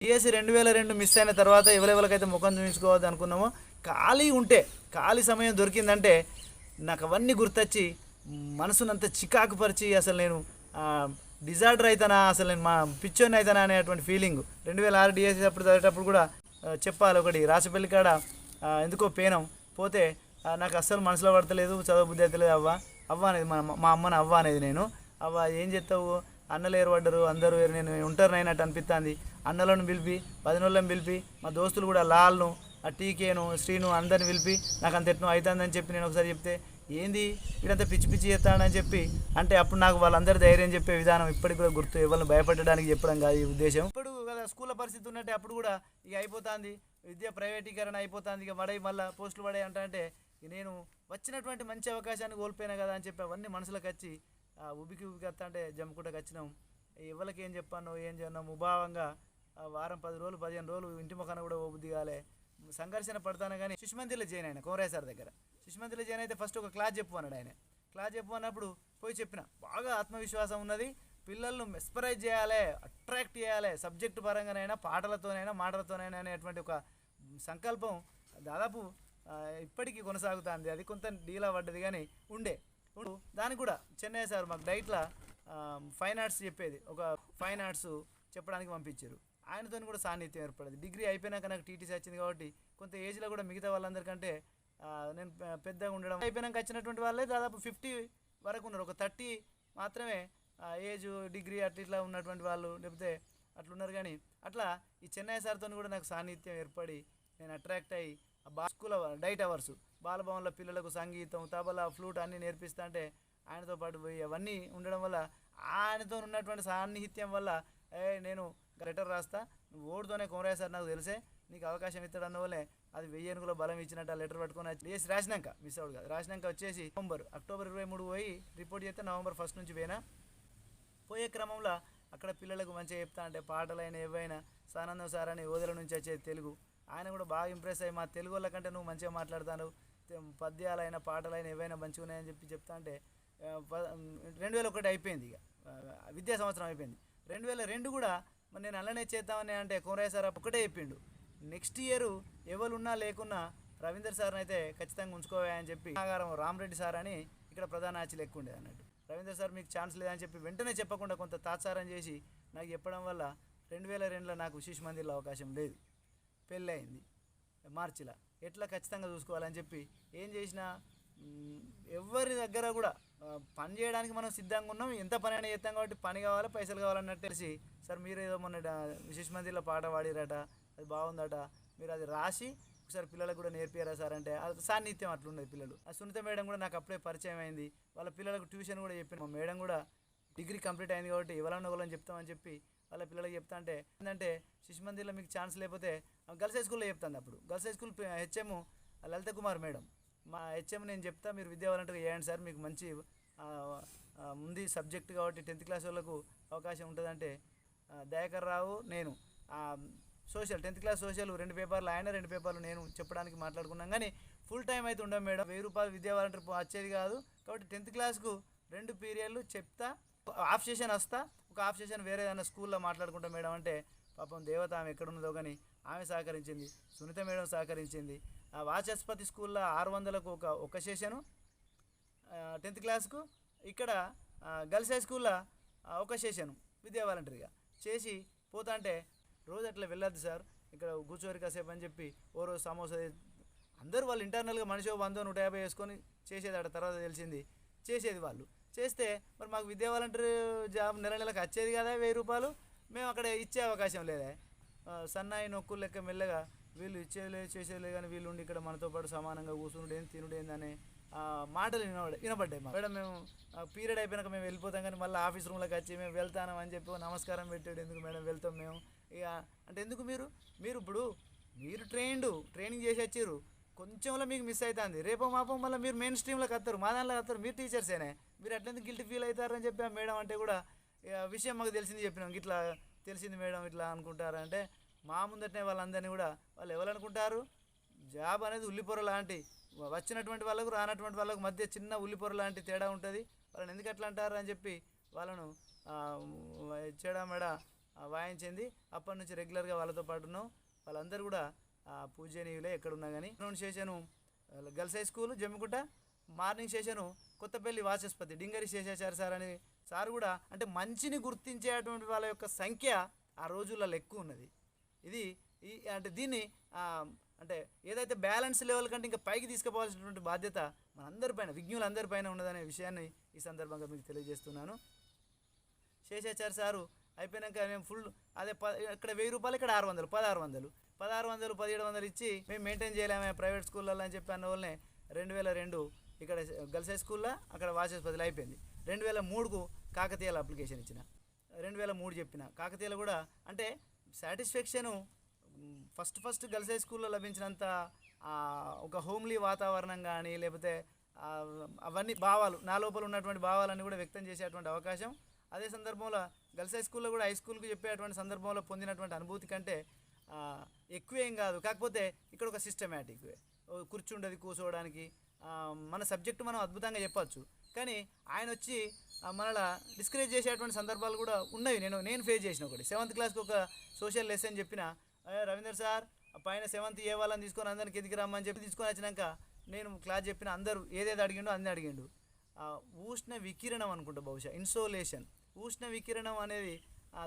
DSC రెండు వేల రెండు మిస్ అయిన తర్వాత ఎవరెవరికైతే ముఖం చూపించుకోవద్దు అనుకున్నామో ఖాళీ ఉంటే ఖాళీ సమయం దొరికిందంటే నాకు అవన్నీ గుర్తొచ్చి మనసునంత చికాకు పరిచి అసలు నేను డిజార్డర్ అవుతానా అసలు నేను మా పిచ్చోని అవుతానా అనేటువంటి ఫీలింగ్ రెండు వేల ఆరు డిఎస్సి అప్పుడు చదివేటప్పుడు కూడా చెప్పాలి ఒకటి రాసపల్లి కాడ ఎందుకో పేనం పోతే నాకు అస్సలు మనసులో పడతలేదు చదువు బుద్ధి అవుతలేదు అవ్వ అవ్వ అనేది మా మా అమ్మని అవ్వ అనేది నేను. అవ్వ ఏం చేస్తావు? అన్నలు ఏర్పడ్డరు అందరూ నేను ఉంటారు అయినట్టు అనిపిస్తుంది అన్నలను పిలిపి పదినోళ్ళని పిలిపి మా దోస్తులు కూడా లాల్ను ఆ టీకేను శ్రీను అందరిని పిలిపి నాకు అంత ఎట్నో అవుతుందని చెప్పి నేను ఒకసారి చెప్తే ఏంది? వీడంతా పిచ్చి పిచ్చి చేస్తాడని చెప్పి? అంటే అప్పుడు నాకు వాళ్ళందరూ ధైర్యం చెప్పే విధానం ఇప్పటికి కూడా గుర్తు ఎవరిని భయపెట్టడానికి చెప్పడం కాదు ఈ ఉద్దేశం. ఇప్పుడు కదా స్కూల్ పరిస్థితి ఉన్నట్టే అప్పుడు కూడా ఇక అయిపోతుంది. విద్య ప్రైవేటీకరణ అయిపోతుంది. ఇక పడై మళ్ళీ పోస్టులు పడే అంటే నేను వచ్చినటువంటి మంచి అవకాశాన్ని కోల్పోయినా కదా అని చెప్పి అవన్నీ మనసులోకి వచ్చి ఉబికి ఉబికి వస్తా జమ్ముకుంటకు వచ్చినాం. ఎవరికి ఏం చెప్పాను ఏం చేయను ముభావంగా వారం పది రోజులు పదిహేను రోజులు ఇంటి ముఖాన కూడా ఓ బుద్ధి కాలే. సంఘర్షణ పడతాను కానీ సుష్మంతిలో చేయను ఆయన కోమరాయ్ సార్ దగ్గర. సుష్మంతిలో చేయను అయితే ఫస్ట్ ఒక క్లాస్ చెప్పు అన్నాడు ఆయన. క్లాస్ చెప్పు అన్నప్పుడు పోయి చెప్పిన. బాగా ఆత్మవిశ్వాసం ఉన్నది. పిల్లలను మెస్పరైజ్ చేయాలి అట్రాక్ట్ చేయాలి. సబ్జెక్టు పరంగానైనా పాటలతోనైనా మాటలతోనైనా అనేటువంటి ఒక సంకల్పం దాదాపు ఇప్పటికీ కొనసాగుతుంది. అది కొంత డీలా పడ్డది కానీ ఉండే. దానికి కూడా చెన్నై సార్ మాకు డైట్లో ఫైన్ ఆర్ట్స్ చెప్పేది. ఒక ఫైన్ ఆర్ట్స్ చెప్పడానికి పంపించారు. ఆయనతో కూడా సాన్నిధ్యం ఏర్పడేది. డిగ్రీ అయిపోయినాక నాకు టీటీసీ వచ్చింది కాబట్టి కొంత ఏజ్లో కూడా మిగతా వాళ్ళందరికంటే నేను పెద్దగా ఉండడం అయిపోయినాక వచ్చినటువంటి వాళ్ళే దాదాపు ఫిఫ్టీ వరకు ఉన్నారు. ఒక థర్టీ మాత్రమే ఏజ్ డిగ్రీ అట్లా ఇట్లా ఉన్నటువంటి వాళ్ళు లేకపోతే అట్లున్నారు కానీ అట్లా ఈ చెన్నై సార్తో కూడా నాకు సాన్నిహిత్యం ఏర్పడి నేను అట్రాక్ట్ అయ్యి ఆ బా స్కూల్ డైట్ అవర్స్ బాలభవన్లో పిల్లలకు సంగీతం తబలా ఫ్లూట్ అన్నీ నేర్పిస్తా అంటే ఆయనతో పాటు పోయి అవన్నీ ఉండడం వల్ల ఆయనతో ఉన్నటువంటి సాన్నిహిత్యం వల్ల ఏ నేను లెటర్ రాస్తా నువ్వు ఓడితోనే కోమరాయ సార్ నాకు తెలిసే నీకు అవకాశం ఇస్తాడన్న వల్లే అది వెయ్యి బలం ఇచ్చినట్టు ఆ లెటర్ పట్టుకొని వచ్చి వేసి రాసినాక మిస్ అవుడు కాదు. రాసినాక వచ్చేసి నవంబర్ అక్టోబర్ ఇరవై మూడు పోయి రిపోర్ట్ చేస్తే నవంబర్ ఫస్ట్ నుంచి పోయినా పోయే క్రమంలో అక్కడ పిల్లలకు మంచిగా చెప్తా అంటే పాటలైన ఏవైనా సానందం సార్ అని ఓదల నుంచి వచ్చే తెలుగు. ఆయన కూడా బాగా ఇంప్రెస్ అయ్యి మా తెలుగు వాళ్ళ కంటే నువ్వు మంచిగా మాట్లాడతాను పద్యాలైన పాటలైన ఏవైనా మంచిగా ఉన్నాయని చెప్పి చెప్తా అంటే రెండు వేల ఒకటి అయిపోయింది ఇక. విద్యా సంవత్సరం అయిపోయింది. రెండు వేల రెండు కూడా మరి నేను అలానే చేద్దామని అంటే కోమరయ్య సార్ ఒకటే చెప్పిండు. నెక్స్ట్ ఇయర్ ఎవరు ఉన్నా లేకున్నా రవీందర్ సార్ని అయితే ఖచ్చితంగా ఉంచుకోవా అని చెప్పి నాగారం రామరెడ్డి సార్ అని ఇక్కడ ప్రధాన ఆచి లెక్క అన్నట్టు. రవీందర్ సార్ మీకు ఛాన్స్ లేదని చెప్పి వెంటనే చెప్పకుండా కొంత తాత్సారం చేసి నాకు చెప్పడం వల్ల రెండు వేల రెండులో నాకు శిశు మందిర్లో అవకాశం లేదు. పెళ్ళి అయింది మార్చిలో. ఎట్లా ఖచ్చితంగా చూసుకోవాలని చెప్పి ఏం చేసినా ఎవరి దగ్గర కూడా పని చేయడానికి మనం సిద్ధంగా ఉన్నాం. ఎంత పని అయినా చేస్తాం కాబట్టి పని కావాలి పైసలు కావాలన్నట్టు తెలిసి సార్ మీరు ఏదో మొన్న విశేష మందిలో పాట పాడిరట అది బాగుందట మీరు అది రాసి ఒకసారి పిల్లలకు కూడా నేర్పియారా సార్ అంటే అది సాన్నిధ్యం అట్లున్నది పిల్లలు. ఆ సునీత మేడం కూడా నాకు అప్పుడే పరిచయం అయింది. వాళ్ళ పిల్లలకు ట్యూషన్ కూడా చెప్పిన మా మేడం కూడా డిగ్రీ కంప్లీట్ అయింది కాబట్టి ఎవరన్నా ఒకళ్ళని చెప్తామని చెప్పి వాళ్ళ పిల్లలకి చెప్తా అంటే ఏంటంటే శిశు మందిర్లో మీకు ఛాన్స్ లేకపోతే గర్ల్స్ హై స్కూల్లో చెప్తాను అప్పుడు. Girls high school HM Lalitha Kumar madam. మా హెచ్ఎం నేను చెప్తా మీరు విద్యా వాలంటీర్గా చేయండి సార్ మీకు మంచి ముందు ఉంది సబ్జెక్ట్ కాబట్టి టెన్త్ క్లాస్ వాళ్ళకు అవకాశం ఉంటుందంటే దయాకర్ రావు నేను సోషల్ టెన్త్ క్లాస్ సోషల్ రెండు పేపర్లు ఆయన రెండు పేపర్లు నేను చెప్పడానికి మాట్లాడుకున్నాం. కానీ ఫుల్ టైం అయితే ఉండవు మేడం. వెయ్యి రూపాయలు విద్యా వాలంటీర్ వచ్చేది కాదు. కాబట్టి టెన్త్ క్లాస్కు రెండు పీరియడ్లు చెప్తా హాఫ్ సెషన్ వస్తా ఒక హాఫ్ సెషన్ వేరే ఏదైనా స్కూల్లో మాట్లాడుకుంటాం మేడం అంటే పాపం దేవత ఆమె ఎక్కడున్నదో కానీ ఆమె సహకరించింది సునీత మేడం సహకరించింది. ఆ వాచస్పతి స్కూల్లో ఆరు వందలకు ఒక ఒక సెషను టెన్త్ క్లాస్కు ఇక్కడ గర్ల్స్ హై స్కూల్లో ఒక సెషను విద్యా వాలంటరీగా చేసి పోతా అంటే రోజు అట్లా వెళ్ళొద్దు సార్. ఇక్కడ కూర్చోరు కాసేపు అని చెప్పి ఓ రోజు సమోసా అందరూ వాళ్ళు ఇంటర్నల్గా మనిషి వంద నూట యాభై వేసుకొని చేసేది అక్కడ తర్వాత తెలిసింది. చేసేది వాళ్ళు. చేస్తే మరి మాకు విద్యా వాలంటీర్ జాబ్ నెల నెలకు వచ్చేది కదా వెయ్యి రూపాయలు. మేము అక్కడ ఇచ్చే అవకాశం లేదా. సన్నాయి నొక్కులు లెక్క మెల్లగా వీళ్ళు ఇచ్చేది చేసేలే చేసేది కానీ వీళ్ళు ఉండి ఇక్కడ మనతో పాటు సమానంగా కూర్చుండేం తినుడేందనే ఆ, మాటలు వినబడ వినబడ్డాయి మేడం మేము పీరియడ్ అయిపోయినాక మేము వెళ్ళిపోతాం కానీ మళ్ళీ ఆఫీస్ రూమ్లోకి వచ్చి మేము వెళ్తాను అని చెప్పి నమస్కారం పెట్టాడు. ఎందుకు మేడం వెళ్తాం మేము? ఇక అంటే ఎందుకు మీరు? మీరు ఇప్పుడు మీరు ట్రైన్డ్ ట్రైనింగ్ చేసి వచ్చారు కొంచెంలో మీకు మిస్ అవుతుంది రేపో మాపో మళ్ళీ మీరు మెయిన్ స్ట్రీమ్లోకి వస్తారు. మా దాంట్లో వస్తారు. మీరు టీచర్సేనే మీరు ఎట్లెందుకు గిల్ట్ ఫీల్ అవుతారని చెప్పి ఆ మేడం అంటే కూడా ఇక విషయం మాకు తెలిసింది చెప్పినాం. ఇట్లా తెలిసింది మేడం ఇట్లా అనుకుంటారంటే మా ముందటనే వాళ్ళందరినీ కూడా వాళ్ళు ఎవరు అనుకుంటారు జాబ్ అనేది ఉల్లిపొర లాంటి వచ్చినటువంటి వాళ్ళకు రానటువంటి వాళ్ళకు మధ్య చిన్న ఉల్లిపొర లాంటి తేడా ఉంటుంది. వాళ్ళని ఎందుకు అట్లా అంటారు అని చెప్పి వాళ్ళను ఆ, చెడా మెడ వాయించింది. అప్పటి నుంచి రెగ్యులర్గా వాళ్ళతో పాటు ఉన్నాం వాళ్ళందరూ కూడా ఆ, పూజనీయులే ఎక్కడున్నా కానీ గ్రౌండ్ చేశాను girls high school Jammikunta. Morning చేశాను కొత్తపల్లి వాచస్పతి డింగరి శేషాచారి సార్ అని సార్ కూడా అంటే మంచిని గుర్తించేటువంటి వాళ్ళ యొక్క సంఖ్య ఆ రోజులలో ఎక్కువ ఉన్నది. ఇది ఈ అంటే దీన్ని అంటే ఏదైతే బ్యాలెన్స్ లెవెల్ కంటే ఇంకా పైకి తీసుకుపోవాల్సినటువంటి బాధ్యత మనందరిపైన విజ్ఞులందరిపైన ఉన్నదనే విషయాన్ని ఈ సందర్భంగా మీకు తెలియజేస్తున్నాను. శేషాచార్య సారు అయిపోయినాక మేము ఫుల్ అదే ప ఇక్కడ వెయ్యి రూపాయలు ఇక్కడ ఆరు వందలు పదహారు వందలు. పదహారు వందలు పదిహేడు వందలు ఇచ్చి మేము మెయింటైన్ చేయలేమే ప్రైవేట్ స్కూళ్ళల్లో అని చెప్పి అన్న వాళ్ళనే రెండు వేల రెండు ఇక్కడ గర్ల్స్ హై స్కూల్లో అక్కడ వాచస్పతిలో అయిపోయింది. రెండు వేల మూడుకు కాకతీయాల అప్లికేషన్ ఇచ్చిన. రెండు వేల మూడు చెప్పిన. కాకతీయాలు కూడా అంటే satisfaction first first girls high స్కూల్లో లభించినంత ఒక హోమ్లీ వాతావరణం కానీ లేకపోతే అవన్నీ భావాలు నా లోపల ఉన్నటువంటి భావాలన్నీ కూడా వ్యక్తం చేసేటువంటి అవకాశం. అదే సందర్భంలో గర్ల్స్ హై స్కూల్లో కూడా హై స్కూల్కి చెప్పేటువంటి సందర్భంలో పొందినటువంటి అనుభూతి కంటే ఎక్కువ ఎక్కువేం కాదు. కాకపోతే ఇక్కడ ఒక సిస్టమేటిక్ కూర్చుండదు కూర్చోవడానికి మన సబ్జెక్టు మనం అద్భుతంగా చెప్పచ్చు. కానీ ఆయన వచ్చి మనలా డిస్కరేజ్ చేసేటువంటి సందర్భాలు కూడా ఉన్నవి. నేను నేను ఫేస్ చేసిన ఒకటి. సెవెంత్ క్లాస్కి ఒక సోషల్ లెసన్ చెప్పిన రవీందర్ సార్ ఆ పైన సెవెంత్ ఏ వాళ్ళని తీసుకొని అందరికి కిందికి రమ్మని చెప్పి తీసుకొని వచ్చినాక నేను క్లాస్ చెప్పిన అందరూ ఏదేది అడిగిండో అన్నీ అడిగిండు. ఉష్ణ వికిరణం అనుకుంటా బహుశా ఇన్సోలేషన్ ఉష్ణ వికిరణం అనేది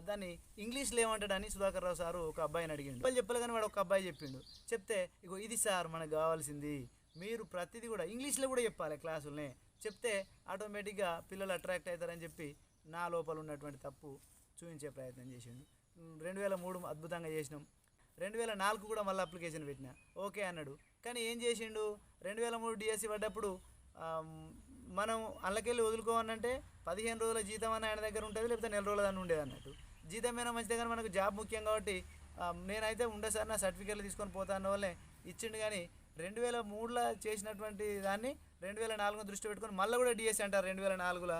దాన్ని ఇంగ్లీష్లో ఏమంటాడని సుధాకర్ రావు సారు ఒక అబ్బాయిని అడిగిండు. వాళ్ళు చెప్పాలి కానీ వాడు ఒక అబ్బాయి చెప్పిండు. చెప్తే ఇగో ఇది సార్ మనకు కావాల్సింది. మీరు ప్రతిదీ కూడా ఇంగ్లీష్లో కూడా చెప్పాలి క్లాసుల్ని చెప్తే ఆటోమేటిక్గా పిల్లలు అట్రాక్ట్ అవుతారని చెప్పి నా లోపల ఉన్నటువంటి తప్పు చూపించే ప్రయత్నం చేసిండు. రెండు వేల మూడు అద్భుతంగా చేసినాం. రెండు వేల నాలుగు కూడా మళ్ళీ అప్లికేషన్ పెట్టిన. ఓకే అన్నాడు. కానీ ఏం చేసిండు? రెండు వేల మూడు డిఎస్సి పడ్డప్పుడు మనం అల్లకెళ్ళి వదులుకోవాలంటే పదిహేను రోజుల జీతం అని ఆయన దగ్గర ఉంటుంది లేకపోతే నెల రోజుల దాన్ని ఉండేది అన్నట్టు. జీతం అయినా మంచిదే కానీ మనకు జాబ్ ముఖ్యం కాబట్టి నేనైతే ఉండే సార్ నా సర్టిఫికేట్లు తీసుకొని పోతాను వల్లే వాళ్ళే ఇచ్చిండు కానీ రెండు వేల మూడులో చేసినటువంటి దాన్ని రెండు వేల నాలుగులో దృష్టి పెట్టుకొని మళ్ళీ కూడా డిఎస్సి అంటారు రెండు వేల నాలుగులో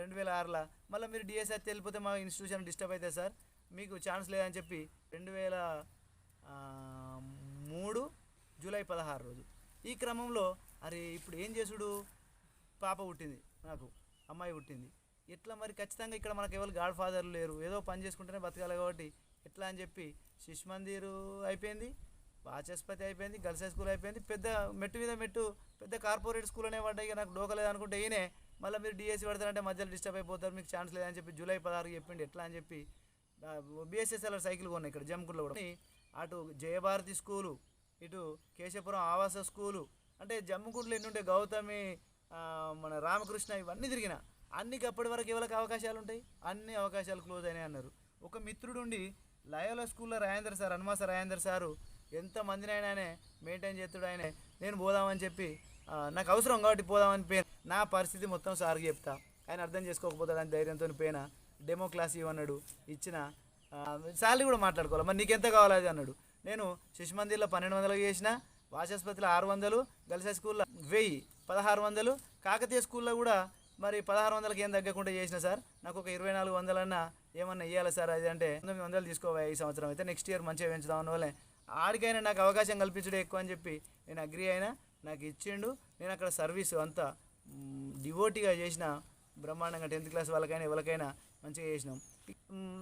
రెండు వేల ఆరులో మళ్ళీ మీరు డిఎస్సి అయితే వెళ్ళిపోతే మా ఇన్స్టిట్యూషన్ డిస్టర్బ్ అవుతుంది సార్. మీకు ఛాన్స్ లేదని చెప్పి రెండు వేల మూడు జూలై పదహారు రోజు. ఈ క్రమంలో అరే ఇప్పుడు ఏం చేసుడు? పాప పుట్టింది నాకు అమ్మాయి పుట్టింది. ఎట్లా మరి ఖచ్చితంగా ఇక్కడ మనకు ఎవరు గాడ్ ఫాదర్లు లేరు? ఏదో పని చేసుకుంటేనే బతకాలి కాబట్టి ఎట్లా అని చెప్పి శిశు మందిరు అయిపోయింది. వాచస్పతి అయిపోయింది గర్ల్స్ హై స్కూల్ అయిపోయింది. పెద్ద మెట్టు మీద మెట్టు పెద్ద కార్పొరేట్ స్కూల్ అనే పడ్డాయి ఇక నాకు డోకలేదు అనుకుంటే ఈయనే మళ్ళీ మీరు డిఎస్సి పడతారంటే మధ్యలో డిస్టర్బ్ అయిపోతారు మీకు ఛాన్స్ లేదని చెప్పి జూలై పదహారు చెప్పిండి. ఎట్లా అని చెప్పి బిఎస్ఎస్ఎల్ సైకిల్ కొన్నాయి ఇక్కడ జమ్కుల్లో కూడా. అటు జయభారతి స్కూలు ఇటు కేశపురం ఆవాస స్కూలు అంటే జమ్ముకుంటలో ఎన్ని గౌతమి మన రామకృష్ణ ఇవన్నీ తిరిగిన అన్నికి అప్పటి వరకు ఎవరికి అవకాశాలు ఉంటాయి? అన్ని అవకాశాలు క్లోజ్ అయినాయి అన్నారు. ఒక మిత్రుడుండి లయోలా స్కూల్లో రాయేంద్ర సార్ హనుమాస రాయేంద్ర సారు ఎంత ఆయన మెయింటైన్ చేస్తాడు ఆయనే. నేను పోదామని చెప్పి నాకు అవసరం కాబట్టి పోదామని పోయిన. నా పరిస్థితి మొత్తం సార్కి చెప్తా. ఆయన అర్థం చేసుకోకపోతాడని ధైర్యంతో పోయినా. డెమో క్లాస్ ఇవ్వన్నాడు ఇచ్చిన శాలరీ కూడా మాట్లాడుకోవాలి. మరి నీకెంత కావాలి అది అన్నాడు. నేను శిశు మందిర్లో పన్నెండు వందలు చేసిన వాచాస్పతిలో ఆరు వందలు గర్ల్స్ స్కూల్లో వెయ్యి పదహారు వందలు. కాకతీయ స్కూల్లో కూడా మరి పదహారు వందలకి ఏం తగ్గకుండా చేసిన సార్. నాకు ఒక ఇరవై నాలుగు వందలన్నా ఏమన్నా ఇవ్వాలి సార్ అది అంటే తొమ్మిది వందలు తీసుకోవాలి ఈ సంవత్సరం అయితే. నెక్స్ట్ ఇయర్ మంచిగా పెంచుదాం అన్న వాళ్ళే. ఆడికైనా నాకు అవకాశం కల్పించడం ఎక్కువ అని చెప్పి నేను అగ్రి అయినా నాకు ఇచ్చిండు. నేను అక్కడ సర్వీస్ అంతా డివోటీగా చేసిన బ్రహ్మాండంగా టెన్త్ క్లాస్ వాళ్ళకైనా ఎవరికైనా మంచిగా చేసినాం.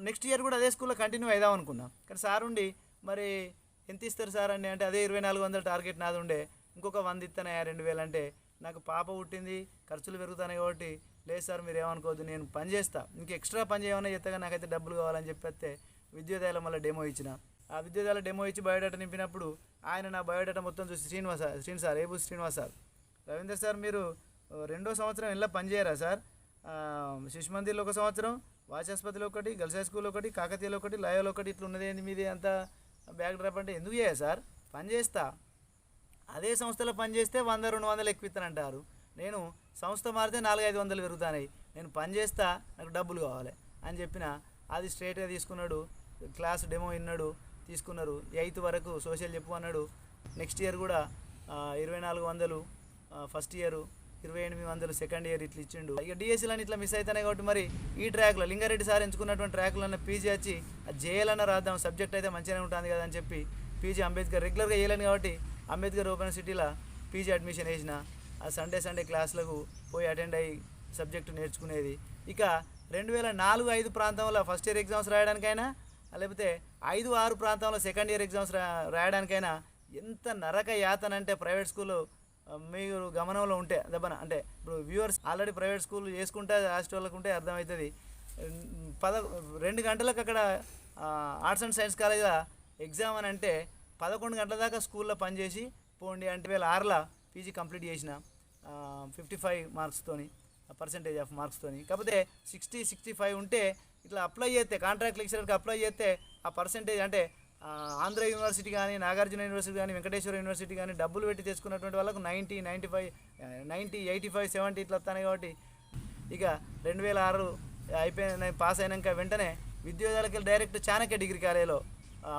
నెక్స్ట్ ఇయర్ కూడా అదే స్కూల్లో కంటిన్యూ అవుదాం అనుకున్నాం. కానీ సార్ ఉండి మరి ఎంత ఇస్తారు సార్? అని అంటే అదే ఇరవై నాలుగు వందల టార్గెట్ నాది ఉండే. ఇంకొక వంద ఇస్తానయా రెండు వేలు? అంటే నాకు పాప పుట్టింది ఖర్చులు పెరుగుతున్నాయి కాబట్టి లేదు సార్ మీరు ఏమనుకోవద్దు నేను పని చేస్తా. ఇంక ఎక్స్ట్రా పని చేయమన్నా చెత్తగా నాకైతే డబ్బులు కావాలని చెప్పేస్తే విద్యోదయాల మళ్ళీ డెమో ఇచ్చిన. ఆ విద్యోదయాల డెమో ఇచ్చి బయోడేటా నింపినప్పుడు ఆయన నా బయోడేటా మొత్తం చూసి శ్రీనివాస శ్రీని సార్ ఏబు శ్రీనివాస్ సార్? రవీంద్ర సార్ మీరు రెండో సంవత్సరం ఇలా పనిచేయరా సార్? శిశు మందిర్లో ఒక సంవత్సరం వాచాస్పతిలో ఒకటి గర్ల్స్ హై స్కూల్ ఒకటి కాకతీయలో ఒకటి లయోలో ఒకటి ఇట్లా ఉన్నది ఏంది మీది అంత బ్యాక్ డ్రాప్ అంటే ఎందుకు చేయ సార్? పని చేస్తా. అదే సంస్థలో పనిచేస్తే వంద రెండు వందలు ఎక్కువ నేను సంస్థ మారితే నాలుగు ఐదు వందలు పెరుగుతాయి నేను పని చేస్తా నాకు డబ్బులు కావాలి. అని చెప్పిన అది స్ట్రేట్గా తీసుకున్నాడు క్లాస్ డెమో విన్నాడు తీసుకున్నారు. ఎయిత్ వరకు సోషల్ చెప్పు అన్నాడు. నెక్స్ట్ ఇయర్ కూడా ఇరవై నాలుగు వందలు ఫస్ట్ ఇయర్ ఇరవై ఎనిమిది వందలు సెకండ్ ఇయర్ ఇట్లా ఇచ్చిండు. ఇక డిఎస్సీలని ఇట్లా మిస్ అవుతున్నాయి కాబట్టి మరి ఈ ట్రాక్లో లింగారెడ్డి సార్ ఎంచుకున్నటువంటి ట్రాక్లో అన్న పీజీ వచ్చి అది జేయాలన్న రాద్దాం సబ్జెక్ట్ అయితే మంచిగానే ఉంటుంది కదా అని చెప్పి పీజీ అంబేద్కర్ రెగ్యులర్గా వేయలేను కాబట్టి అంబేద్కర్ ఓపెన్ సిటీలో పీజీ అడ్మిషన్ వేసిన. ఆ సండే సండే క్లాసులకు పోయి అటెండ్ అయ్యి సబ్జెక్టు నేర్చుకునేది. ఇక రెండు వేల నాలుగు ఐదు ప్రాంతంలో ఫస్ట్ ఇయర్ ఎగ్జామ్స్ రాయడానికైనా లేకపోతే ఐదు ఆరు ప్రాంతంలో సెకండ్ ఇయర్ ఎగ్జామ్స్ రా రాయడానికైనా ఎంత నరక యాతన అంటే ప్రైవేట్ స్కూల్ మీరు గమనంలో ఉంటే దెబ్బన అంటే ఇప్పుడు వ్యూవర్స్ ఆల్రెడీ ప్రైవేట్ స్కూల్ చేసుకుంటే వాళ్ళకు ఉంటే అర్థమవుతుంది. పద రెండు గంటలకు అక్కడ ఆర్ట్స్ అండ్ సైన్స్ కాలేజీలో ఎగ్జామ్ అని అంటే పదకొండు గంటల దాకా స్కూల్లో పనిచేసి పోండి అంటే వేల ఆరులో పీజీ కంప్లీట్ చేసిన ఫిఫ్టీ ఫైవ్ మార్క్స్తోని పర్సంటేజ్ ఆఫ్ మార్క్స్తోని కాకపోతే సిక్స్టీ సిక్స్టీ ఫైవ్ ఉంటే ఇట్లా అప్లై చేస్తే కాంట్రాక్ట్ లెక్చరర్కి అప్లై చేస్తే ఆ పర్సంటేజ్ అంటే ఆంధ్ర యూనివర్సిటీ కానీ నాగార్జున యూనివర్సిటీ కానీ వెంకటేశ్వర యూనివర్సిటీ కానీ డబ్బులు పెట్టి తెచ్చుకున్నటువంటి వాళ్ళకు ninety ninety five ninety eighty five seventy ఇట్లా వస్తాయి కాబట్టి ఇక రెండు వేల ఆరు అయిపోయిన పాస్ అయినాక వెంటనే విద్యోదాలకి డైరెక్ట్ చాణక్య డిగ్రీ కాలేజీలో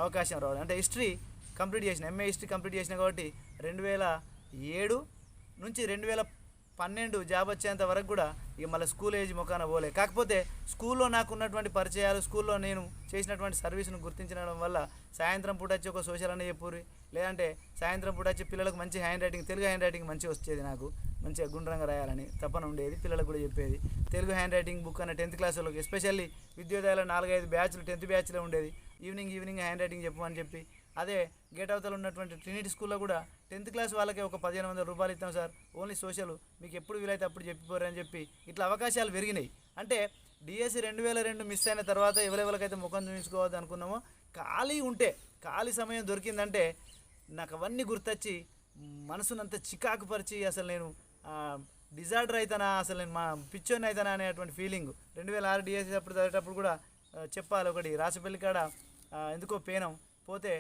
అవకాశం రావాలి. అంటే హిస్టరీ కంప్లీట్ చేసిన ఎంఏ హిస్టరీ కంప్లీట్ చేసిన కాబట్టి రెండు వేల ఏడు నుంచి రెండు వేల పన్నెండు జాబ్ వచ్చేంత వరకు కూడా ఇక మళ్ళీ స్కూల్ ఏజ్ ముఖాన పోలే. కాకపోతే స్కూల్లో నాకు ఉన్నటువంటి పరిచయాలు స్కూల్లో నేను చేసినటువంటి సర్వీస్ను గుర్తించడం వల్ల సాయంత్రం పూట వచ్చి ఒక సోషల్ అనే చెప్పుర్రి. లేదంటే సాయంత్రం పూట వచ్చి పిల్లలకు మంచి handwriting Telugu handwriting మంచిగా వచ్చేది నాకు. మంచిగా గుండ్రంగా రాయాలని తపన ఉండేది పిల్లలకు కూడా చెప్పేది. తెలుగు హ్యాండ్ రైటింగ్ బుక్ అన్న టెన్త్ క్లాస్ వాళ్ళకి ఎస్పెషల్లీ విద్యోదయాలు నాలుగైదు బ్యాచ్లు టెన్త్ బ్యాచ్లో ఉండేది. ఈవినింగ్ ఈవినింగ్ హ్యాండ్ రైటింగ్ చెప్పమని చెప్పి అదే గేట్ అవతల ఉన్నటువంటి ట్రినిటీ స్కూల్లో కూడా టెన్త్ క్లాస్ వాళ్ళకి ఒక పదిహేను వందల రూపాయలు ఇస్తాం సార్. ఓన్లీ సోషల్ మీకు ఎప్పుడు వీలైతే అప్పుడు చెప్పిపోరు అని చెప్పి ఇట్లా అవకాశాలు పెరిగినాయి. అంటే డిఎస్సి రెండు వేల రెండు మిస్ అయిన తర్వాత ఎవరెవరికైతే ముఖం చూపించుకోవద్దు అనుకున్నామో ఖాళీ ఉంటే ఖాళీ సమయం దొరికిందంటే నాకు అవన్నీ గుర్తొచ్చి మనసునంత చికాకుపరిచి అసలు నేను డిజార్డర్ అవుతానా అసలు నేను మా పిచ్చోని అవుతానా అనేటువంటి ఫీలింగ్ రెండు వేల ఆరు డిఎస్సి అప్పుడు చదివేటప్పుడు కూడా చెప్పాలి ఒకటి రాసపల్లి కాడ ఎందుకో పేనం. పోతే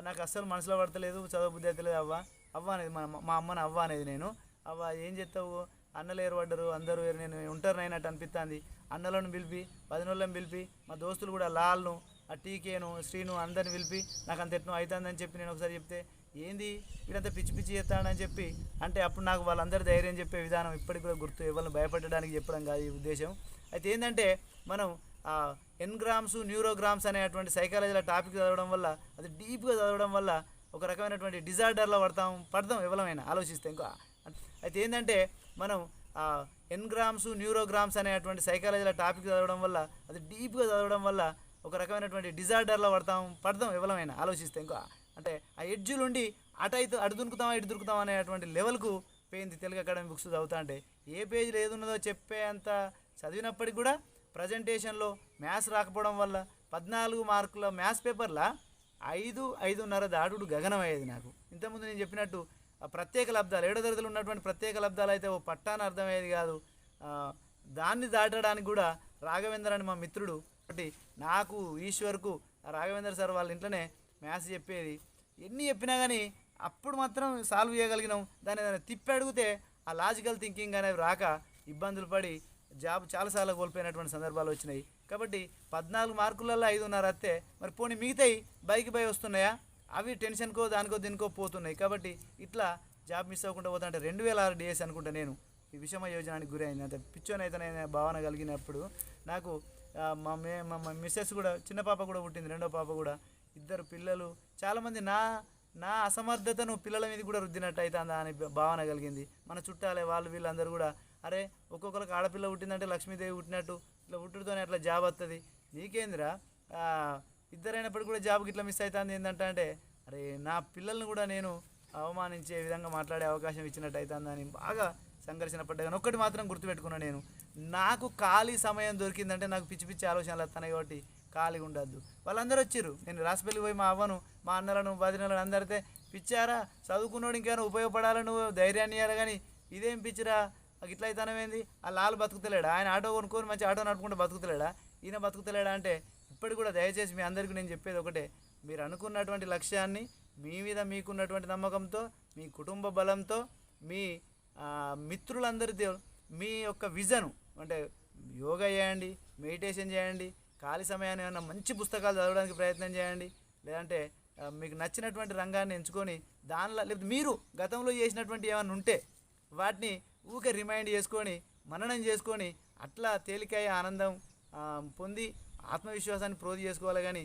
నాకు అస్సలు మనసులో పడతలేదు చదువు బుద్ధి అవుతలేదు అవ్వ. అవ్వ అనేది మన మా అమ్మని అవ్వ అనేది నేను. అవ్వ ఏం చేస్తావు? అన్నలు ఏర్పడ్డరు అందరూ ఏరు- నేను ఉంటారు అయినట్టు అనిపిస్తుంది అన్నలను పిలిపి పదినోళ్ళని పిలిపి మా దోస్తులు కూడా లాల్ను ఆ టీకేను శ్రీను అందరిని పిలిపి నాకు అంత ఎట్నో అవుతుందని చెప్పి నేను ఒకసారి చెప్తే ఏంది? వీడంతా పిచ్చి పిచ్చి చేస్తాడని చెప్పి. అంటే అప్పుడు నాకు వాళ్ళందరూ ధైర్యం చెప్పే విధానం ఇప్పటికి కూడా గుర్తు. ఎవరిని భయపెట్టడానికి చెప్పడం కాదు ఈ ఉద్దేశం. అయితే ఏంటంటే మనం ఎన్గ్రామ్స్ న్యూరోగ్రామ్స్ అనేటువంటి సైకాలజీల టాపిక్ చదవడం వల్ల అది డీప్గా చదవడం వల్ల ఒక రకమైనటువంటి డిజార్డర్లో పడతాం పడతాం ఎవరమైనా ఆలోచిస్తే ఇంకో. అయితే ఏంటంటే మనం ఆ ఎన్గ్రామ్స్ న్యూరోగ్రామ్స్ అనేటువంటి సైకాలజీల టాపిక్ చదవడం వల్ల అది డీప్గా చదవడం వల్ల ఒక రకమైనటువంటి డిజార్డర్లో పడతాం పడతాం ఎవరమైనా ఆలోచిస్తే ఇంకో. అంటే ఆ ఎడ్జులు ఉండి అటు అయితే అటు దొరుకుతామా ఇటు దొరుకుతాం అనేటువంటి లెవెల్కు పోయింది తెలుగు అకాడమీ బుక్స్ చదువుతా అంటే ఏ పేజీలో ఏది ఉన్నదో చెప్పే అంత చదివినప్పటికి కూడా ప్రజెంటేషన్లో మ్యాథ్స్ రాకపోవడం వల్ల పద్నాలుగు మార్కుల మ్యాథ్స్ పేపర్లా ఐదు ఐదున్నర దాడుడు గగనమయ్యేది నాకు. ఇంతకుముందు నేను చెప్పినట్టు ఆ ప్రత్యేక లబ్ధాలు ఏడో తరగతిలో ఉన్నటువంటి ప్రత్యేక లబ్ధాలు అయితే ఓ పట్టాన అర్థమయ్యేది కాదు. దాన్ని దాటడానికి కూడా రాఘవేందర్ అని మా మిత్రుడు ఒకటి నాకు ఈశ్వర్కు ఆ రాఘవేందర్ సార్ వాళ్ళ ఇంట్లోనే మ్యాథ్స్ చెప్పేది. ఎన్ని చెప్పినా కానీ అప్పుడు మాత్రం సాల్వ్ చేయగలిగినాం. దాన్ని ఏదైనా తిప్పి అడిగితే ఆ లాజికల్ థింకింగ్ అనేవి రాక ఇబ్బందులు పడి జాబ్ చాలాసార్లు కోల్పోయినటువంటి సందర్భాలు వచ్చినాయి. కాబట్టి పద్నాలుగు మార్కులలో ఐదున్నర వస్తే మరి పోనీ మిగతాయి బైక్ బై వస్తున్నాయా? అవి టెన్షన్కో దానికో దీనికో పోతున్నాయి. కాబట్టి ఇట్లా జాబ్ మిస్ అవ్వకుండా పోతుంటే రెండు వేల ఆరు డిఎస్ అనుకుంటా నేను. ఈ విషమ యోజనానికి గురైంది అంత. పిచ్చోనైతే నేను భావన కలిగినప్పుడు నాకు మా మే మా మిస్సెస్ కూడా చిన్న పాప కూడా పుట్టింది రెండో పాప కూడా. ఇద్దరు పిల్లలు చాలామంది నా నా అసమర్థతను పిల్లల మీద కూడా రుద్దినట్టు అవుతుందా అనే భావన కలిగింది. మన చుట్టాలే వాళ్ళు వీళ్ళందరూ కూడా అరే ఒక్కొక్కరికి ఆడపిల్ల పుట్టిందంటే లక్ష్మీదేవి పుట్టినట్టు ఇట్లా పుట్టుడుతోనే అట్లా జాబ్ వస్తుంది నీకేందిరా? ఇద్దరైనప్పటికీ కూడా జాబ్కి ఇట్లా మిస్ అవుతుంది ఏంటంటే అంటే అరే నా పిల్లల్ని కూడా నేను అవమానించే విధంగా మాట్లాడే అవకాశం ఇచ్చినట్టు అవుతుందని బాగా సంఘర్షణ పడ్డా కానీ ఒక్కటి మాత్రం గుర్తుపెట్టుకున్నా నేను. నాకు ఖాళీ సమయం దొరికిందంటే నాకు పిచ్చి పిచ్చి ఆలోచనలు వస్తున్నాయి కాబట్టి ఖాళీగా ఉండద్దు. వాళ్ళందరూ వచ్చారు నేను రాసిపల్లి పోయి మా అవ్వను మా అన్నలను వదినలను అందరితే పిచ్చారా? చదువుకున్నోడు ఇంకేమైనా ఉపయోగపడాలని నువ్వు? ధైర్యాన్ని ఇవ్వాలి కానీ ఇదేం పిచ్చిరా? ఇట్లా అయితేనేమైంది ఆ లాలు బతుకుతలేడా? ఆయన ఆటో కొనుక్కొని మంచి ఆటో నడుపుకుంటే బతుకుతలేడా? ఈయన బతుకుతలేడా అంటే ఇప్పటికి కూడా దయచేసి మీ అందరికీ నేను చెప్పేది ఒకటే. మీరు అనుకున్నటువంటి లక్ష్యాన్ని మీ మీద మీకున్నటువంటి నమ్మకంతో మీ కుటుంబ బలంతో మీ మిత్రులందరితో మీ యొక్క విజను అంటే యోగా చేయండి మెడిటేషన్ చేయండి ఖాళీ సమయాన్ని ఏమైనా మంచి పుస్తకాలు చదవడానికి ప్రయత్నం చేయండి లేదంటే మీకు నచ్చినటువంటి రంగాన్ని ఎంచుకొని దానిలో లేకపోతే మీరు గతంలో చేసినటువంటి ఏమైనా ఉంటే వాటిని ఊకే రిమైండ్ చేసుకొని మననం చేసుకొని అట్లా తేలికయ్యే ఆనందం పొంది ఆత్మవిశ్వాసాన్ని ప్రోధి చేసుకోవాలి కానీ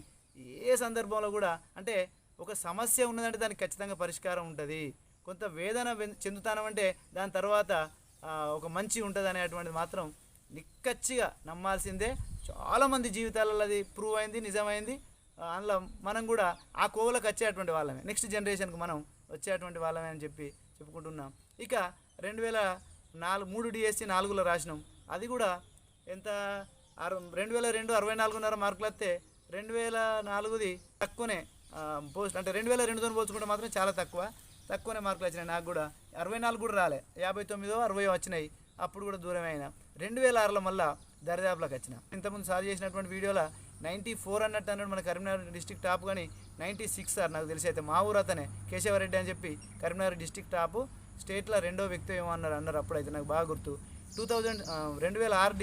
ఏ సందర్భంలో కూడా అంటే ఒక సమస్య ఉన్నదంటే దానికి ఖచ్చితంగా పరిష్కారం ఉంటుంది. కొంత వేదన చెందుతానమంటే దాని తర్వాత ఒక మంచి ఉంటుంది అనేటువంటిది మాత్రం నిక్కచ్చిగా నమ్మాల్సిందే. చాలామంది జీవితాలలో అది ప్రూవ్ అయింది నిజమైంది. అందులో మనం కూడా ఆ కోవలకు వచ్చేటువంటి వాళ్ళమే. నెక్స్ట్ జనరేషన్కి మనం వచ్చేటువంటి వాళ్ళమే అని చెప్పి చెప్పుకుంటున్నాం. ఇక రెండు వేల నాలుగు మూడు డిఎస్సి నాలుగులో రాసినాం. అది కూడా ఎంత? అర రెండు వేల రెండు అరవై నాలుగున్నర మార్కులు వస్తే రెండు వేల నాలుగుది తక్కువనే పోస్ట్ అంటే రెండు వేల రెండుతో పోల్చుకుంటే మాత్రం చాలా తక్కువ. తక్కువనే మార్కులు వచ్చినాయి నాకు కూడా. అరవై నాలుగు కూడా రాలే. యాభై తొమ్మిదో అరవై వచ్చినాయి. అప్పుడు కూడా దూరమే అయినా. రెండు వేల ఆరులో మళ్ళా దరిదాపులకు వచ్చిన. ఇంతకుముందు సార్ చేసినటువంటి వీడియోలో నైంటీ ఫోర్ అన్నట్టు అన్నాడు మన కరీంనగర్ డిస్టిక్ టాప్ కానీ నైంటీ సిక్స్ సార్ నాకు తెలిసి అయితే మా ఊరు అతనే. కేశవరెడ్డి అని చెప్పి కరీంనగర్ డిస్టిక్ టాపు స్టేట్లో రెండో వ్యక్తి ఏమన్నారు అన్నారు అప్పుడైతే నాకు బాగా గుర్తు. టూ థౌజండ్ రెండు వేల ఆరు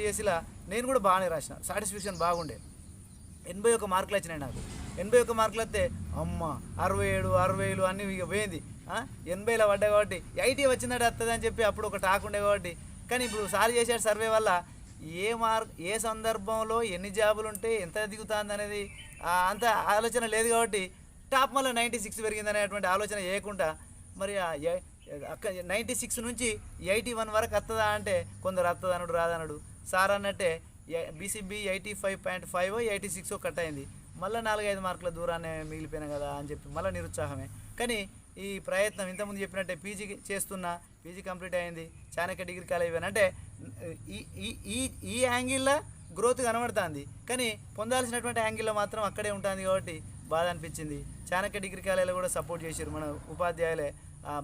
నేను కూడా బాగానే రాసిన. సాటిస్ఫాక్షన్ బాగుండే. ఎనభై ఒక మార్కులు వచ్చినాయి నాకు. ఎనభై ఒక మార్కులు వస్తే అమ్మ అరవై ఏడు అరవై ఏడు అన్నీ ఇక పోయింది. ఎనభైలో పడ్డా కాబట్టి ఎయిటీ వచ్చిందట వస్తుంది అని చెప్పి అప్పుడు ఒక టాక్ ఉండే కాబట్టి. కానీ ఇప్పుడు సార్ చేసే సర్వే వల్ల ఏ మార్క్ ఏ సందర్భంలో ఎన్ని జాబులు ఉంటే ఎంత దిగుతుంది అనేది అంత ఆలోచన లేదు కాబట్టి టాప్ మళ్ళీ నైంటీ సిక్స్ పెరిగింది అనేటువంటి ఆలోచన చేయకుండా మరి అక్క నైంటీ సిక్స్ నుంచి ఎయిటీ వన్ వరకు వస్తుందా అంటే కొందరు వస్తుందనుడు రాదనుడు. సార్ అన్నట్టే BCB eighty five point five eighty six cut అయింది. మళ్ళీ నాలుగైదు మార్కుల దూరాన్ని మిగిలిపోయినా కదా అని చెప్పి మళ్ళీ నిరుత్సాహమే. కానీ ఈ ప్రయత్నం ఇంతకుముందు చెప్పినట్టే పీజీ చేస్తున్నా పీజీ కంప్లీట్ అయింది చాణక్య డిగ్రీ కాలేజ్ అని అంటే ఈ ఈ ఈ ఈ యాంగిల్లో గ్రోత్ కనబడుతుంది. కానీ పొందాల్సినటువంటి యాంగిల్లో మాత్రం అక్కడే ఉంటుంది కాబట్టి బాధ అనిపించింది. చాణక్య డిగ్రీ కాలేజీలో కూడా సపోర్ట్ చేశారు మన ఉపాధ్యాయులే.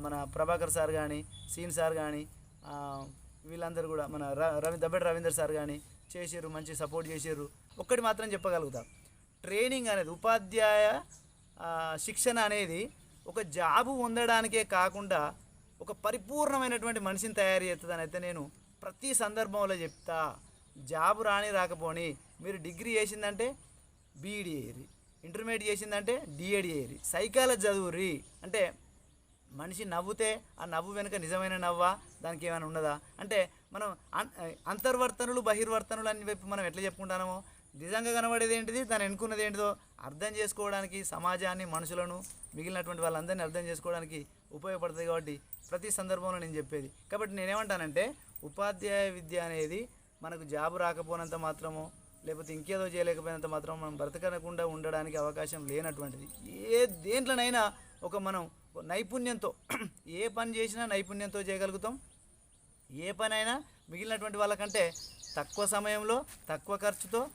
మన ప్రభాకర్ సార్ కానీ సీన్ సార్ కానీ వీళ్ళందరూ కూడా మన ర- రవి దబ్బటి రవీందర్ సార్ కానీ చేసారు మంచి సపోర్ట్ చేసారు ఒక్కటి మాత్రం చెప్పగలుగుతా. ట్రైనింగ్ అనేది ఉపాధ్యాయ శిక్షణ అనేది ఒక జాబు పొందడానికే కాకుండా ఒక పరిపూర్ణమైనటువంటి మనిషిని తయారు చేస్తుందని అయితే నేను ప్రతి సందర్భంలో చెప్తా. జాబు రాని రాకపోని మీరు డిగ్రీ చేసిందంటే బీఈడి చేయరి ఇంటర్మీడియట్ చేసిందంటే డిఏడి చేయరి సైకాలజీ చదువురి అంటే మనిషి నవ్వుతే ఆ నవ్వు వెనుక నిజమైన నవ్వా? దానికి ఏమైనా ఉన్నదా? అంటే మనం అన్- అంతర్వర్తనులు బహిర్వర్తనులు అని చెప్పి మనం ఎట్లా చెప్పుకుంటామో? నిజంగా కనబడేది ఏంటిది? దాని ఎన్నుకున్నది ఏంటిదో? అర్థం చేసుకోవడానికి సమాజాన్ని మనుషులను మిగిలినటువంటి వాళ్ళందరినీ అర్థం చేసుకోవడానికి ఉపయోగపడుతుంది కాబట్టి ప్రతి సందర్భంలో నేను చెప్పేది. కాబట్టి నేనేమంటానంటే ఉపాధ్యాయ విద్య అనేది మనకు జాబ్ రాకపోనంత మాత్రమో లేకపోతే ఇంకేదో చేయలేకపోయినంత మాత్రం మనం బ్రతకనకుండా ఉండడానికి అవకాశం లేనటువంటిది. ఏ దేంట్లోనైనా ఒక మనం నైపుణ్యంతో ఏ పని చేసినా నైపుణ్యంతో చేయగలుగుతాం. ఏ పనైనా మిగిలినటువంటి వాళ్ళకంటే తక్కువ సమయంలో తక్కువ ఖర్చుతో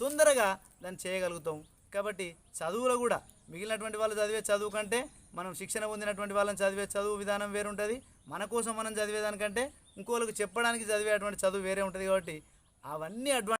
తొందరగా దాన్ని చేయగలుగుతాం. కాబట్టి చదువులో కూడా మిగిలినటువంటి వాళ్ళు చదివే చదువు కంటే మనం శిక్షణ పొందినటువంటి వాళ్ళని చదివే చదువు విధానం వేరు ఉంటుంది మన కోసం మనం చదివేదానికంటే ఇంకోళ్ళకి చెప్పడానికి చదివేటువంటి చదువు వేరే ఉంటుంది కాబట్టి అవన్నీ అడ్వాన్స్